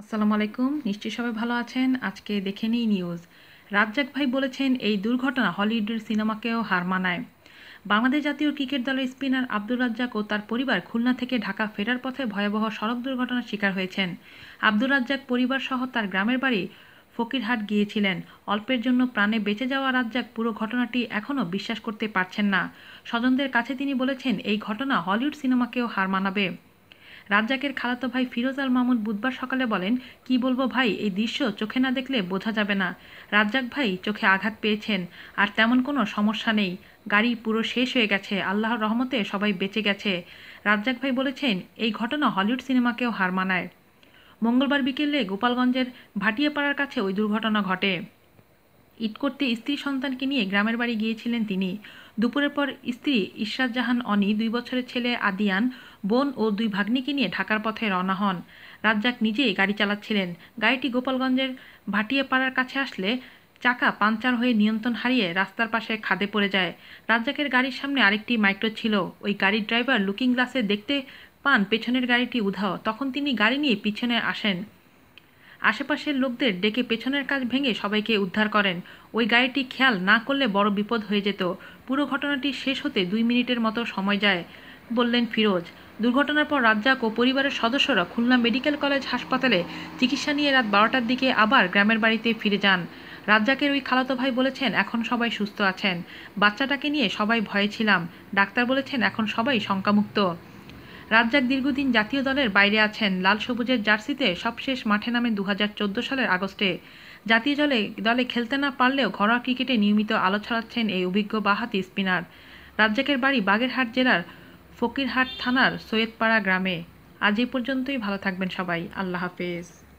আসসালামু আলাইকুম। নিশ্চয়ই সবাই ভালো আছেন। আজকে দেখে নিই নিউজ রাজ্জাক ভাই বলেছেন, এই দুর্ঘটনা হলিউডের সিনেমাকেও হার মানায়। বাংলাদেশ জাতীয় ক্রিকেট দলের স্পিনার আব্দুর রাজ্জাক ও তার পরিবার খুলনা থেকে ঢাকা ফেরার পথে ভয়াবহ সড়ক দুর্ঘটনার শিকার হয়েছেন। আব্দুর রাজ্জাক পরিবার সহ তার গ্রামের বাড়ি ফকিরহাট গিয়েছিলেন। অল্পের জন্য প্রাণে বেঁচে যাওয়া রাজ্জাক পুরো ঘটনাটি এখনও বিশ্বাস করতে পারছেন না। স্বজনদের কাছে তিনি বলেছেন, এই ঘটনা হলিউড সিনেমাকেও হার মানাবে। রাজ্জাকের খালাতো ভাই ফিরোজ আল মামুন বুধবার সকালে বলেন, কি বলব ভাই, এই দৃশ্য চোখে না দেখলে বোঝা যাবে না। রাজ্জাক ভাই চোখে আঘাত পেয়েছেন, আর তেমন কোনো সমস্যা নেই। গাড়ি পুরো শেষ হয়ে গেছে, আল্লাহর রহমতে সবাই বেঁচে গেছে। রাজ্জাক ভাই বলেছেন, এই ঘটনা হলিউড সিনেমাকেও হার মানায়। মঙ্গলবার বিকেলে গোপালগঞ্জের ভাটিয়াপাড়ার কাছে ওই দুর্ঘটনা ঘটে। ঈদ করতে স্ত্রী সন্তানকে নিয়ে গ্রামের বাড়ি গিয়েছিলেন তিনি। দুপুরের পর স্ত্রী ইশরাত জাহান অনি, দুই বছরের ছেলে আদিয়ান, বোন ও দুই ভাগ্নিকে নিয়ে ঢাকার পথে রওনা হন। রাজ্জাক নিজেই গাড়ি চালাচ্ছিলেন। গাড়িটি গোপালগঞ্জের ভাটিয়াপাড়ার কাছে আসলে চাকা পাঞ্চার হয়ে নিয়ন্ত্রণ হারিয়ে রাস্তার পাশে খাদে পড়ে যায়। রাজ্জাকের গাড়ির সামনে আরেকটি মাইক্রো ছিল। ওই গাড়ির ড্রাইভার লুকিং গ্লাসে দেখতে পান পেছনের গাড়িটি উধাও। তখন তিনি গাড়ি নিয়ে পিছনে আসেন। আশেপাশের লোকদের ডেকে পেছনের কাজ ভেঙে সবাইকে উদ্ধার করেন। ওই গাড়িটি খেয়াল না করলে বড় বিপদ হয়ে যেত। পুরো ঘটনাটি শেষ হতে দুই মিনিটের মতো সময় যায়, বললেন ফিরোজ। দুর্ঘটনার পর রাজ্জাক ও পরিবারের সদস্যরা খুলনা মেডিকেল কলেজ হাসপাতালে চিকিৎসা নিয়ে রাত বারোটার দিকে আবার গ্রামের বাড়িতে ফিরে যান। রাজ্জাকের ওই খালাতো ভাই বলেছেন, এখন সবাই সুস্থ আছেন। বাচ্চাটাকে নিয়ে সবাই ভয়ে ছিলাম। ডাক্তার বলেছেন, এখন সবাই শঙ্কামুক্ত। রাজ্জাক দীর্ঘদিন জাতীয় দলের বাইরে আছেন। লাল সবুজের জার্সিতে সবশেষ মাঠে নামে দু হাজার চোদ্দ সালের আগস্টে। জাতীয় দলে দলে খেলতে না পারলেও ঘরোয়া ক্রিকেটে নিয়মিত আলো ছড়াচ্ছেন এই অভিজ্ঞ বাহাতি স্পিনার। রাজ্জাকের বাড়ি বাগেরহাট জেলার ফকিরহাট থানার সৈয়দপাড়া গ্রামে। আজ এই পর্যন্তই, ভালো থাকবেন সবাই। আল্লাহ হাফেজ।